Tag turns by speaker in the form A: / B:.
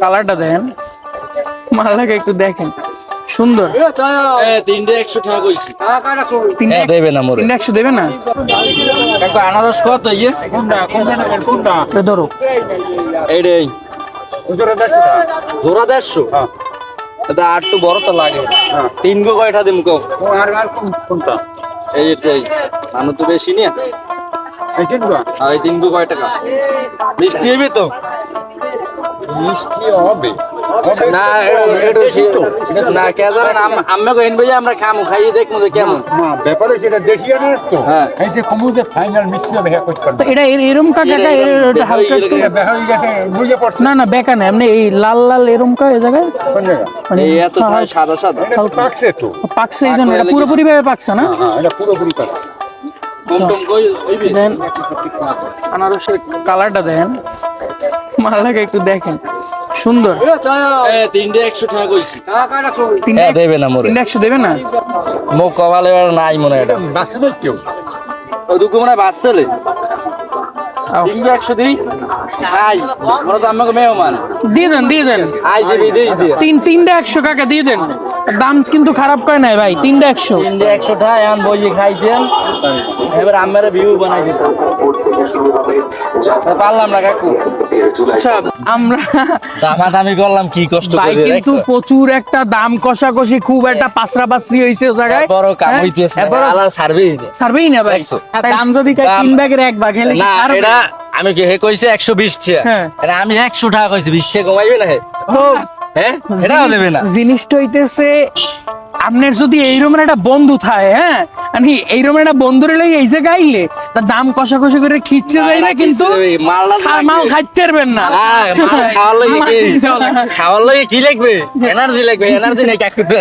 A: কালারটা দেখেন মালটাকে একটু দেখেন। সুন্দর।
B: তিনটে একশো টাকা কইছি।
A: তিনটা
B: হ্যাঁ দেবে না মোরে।
A: একশো দেবে না?
B: আনারস কত ইয়ে?
A: ধরো।
B: এইটাই। জোড়া দেড়শো এটা আটটু বড় তো লাগে। তিন গো কয়টা দিম কো এই এটাই মানুষ তো বেশি নিয়ে। আর এই তিন গো কয় টাকা? মিষ্টি হইবে তো?
C: মিষ্টি হবে।
B: না এটা না কে জানেন আম- কইন ভাই আমরা খামু খাইয়ে দেখমু যে কেমন।
C: মা ব্যাপারে সেটা দেশি আনার তো
B: হ্যাঁ।
C: এই যে কমুদে ফাইনাল মিষ্টি দেখা করতে
A: তো এটা এর- এরম কা কাকা এটা হালকা একটু-
C: গেছে বুঝে পড়ছে।
A: না না বেকা না এমনি এই লাল লাল এরম কা এই জায়গায়?
C: কোন জায়গা?
A: মানে
B: এই এত
A: হ্যাঁ,
B: সাদা সাদা।
C: পাকছে তো
A: পাকছে এই জন্য এটা পুরোপুরি ভাবে পাকছে না?
C: হ্যাঁ এটা পুরোপুরি পাক
B: কম টম কই হইবে?
A: দেন। আনারসের কালারটা দেখেন মালটাকে একটু দেখেন। সুন্দর।
B: তিনটে একশো টাকা কইছি।
A: তিনটা
B: দেবে না মোরে।
A: তিনটা একশো দেবে না?
B: মুখ কপালে আর নাই মনে হয় এটা।
C: বাসে কেউ?
B: দুঃখ মনে হয় বাস চলে একশো দিই? আই ওরা তো আমাকে মেহমান
A: দিয়ে দেন দিয়ে দেন।
B: আই যে বিদেশ দিয়ে
A: তিন তিনটা একশো কাকা দিয়ে দেন? দাম কিন্তু খারাপ করে নাই ভাই তিনটা একশো।
B: তিনটে একশো টাকা এখন বইয়ে খাইতেন এবার আমার ভিউ বানাই দিতাম পারলাম না কাকু।
A: আচ্ছা আমরা
B: দামাদামি করলাম কি কষ্ট করে
A: কিন্তু প্রচুর একটা দাম কষাকষি খুব একটা পাসরা পাসরি হয়েছে ও জায়গায়।
B: বড় কাম? হইতেছে সার্ভেই
A: না ভাই।
D: দাম যদি তিন এক ভাগ হেলে
B: না আমি কি হে কইছে একশো বিশ টাকা
A: হ্যাঁ।
B: আমি একশো টাকা কইছি বিশ টাকা কমাইবে না হে?
A: তো
B: হ্যাঁ? এটাও দেবে না।
A: জিনিসটা হইতেছে আপনার যদি এইরকম একটা বন্ধু থাকে হ্যাঁ? আমি এইরকম একটা বন্ধুরে লই এই যে গাইলে তার দাম কষাকষি করে খিচ্ছে যায় না কিন্তু
B: মালটা
A: খা- মাল খাইতে পারবেন না।
B: হ্যাঁ, মাল খাওয়ার লাগে কি?
A: খাওয়া লাগে।
B: খাওয়ার লাগে কি লাগবে? এনার্জি লাগবে এনার্জি নেই কাকুতে